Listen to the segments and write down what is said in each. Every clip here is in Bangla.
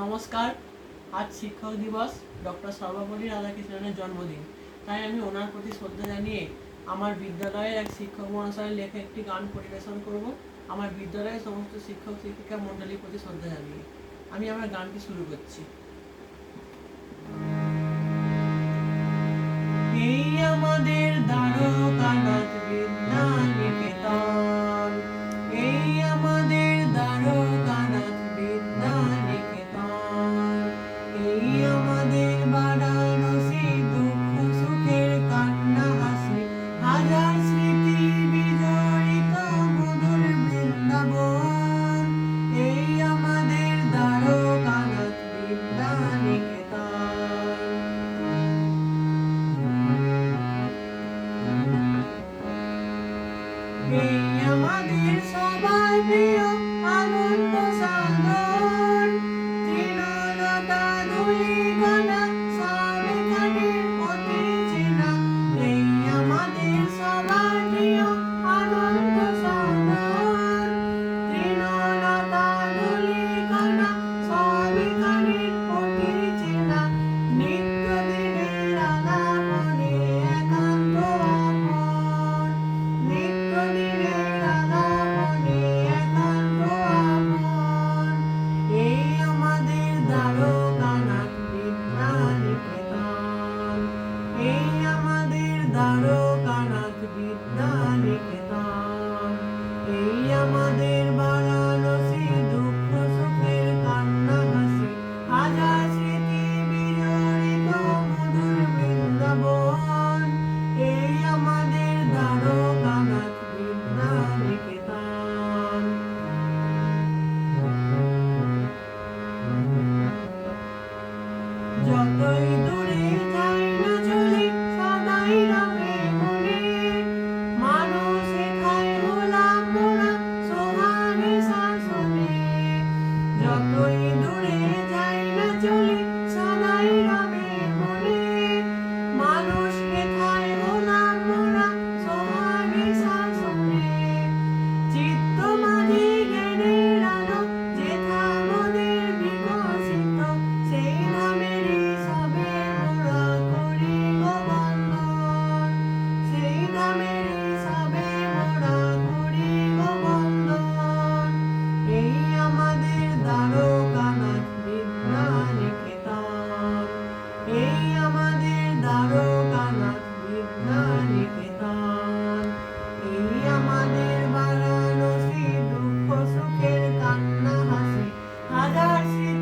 নমস্কার, আজ শিক্ষক দিবস, ডক্টর সর্বপল্লী রাধাকৃষ্ণনের জন্মদিন। তাই আমি ওনার প্রতি শ্রদ্ধা জানিয়ে আমার বিদ্যালয়ের এক শিক্ষক মহাশয়ের লেখা একটি গান পরিবেশন করব। আমার বিদ্যালয়ের সমস্ত শিক্ষক, শিক্ষিকা মণ্ডলীর প্রতি শ্রদ্ধা জানিয়ে আমি আমার গানটি শুরু করছি। এই আমাদের Dwarkanath Sabah bir sabah bir আমাদের Gracias.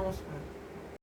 নমস্কার।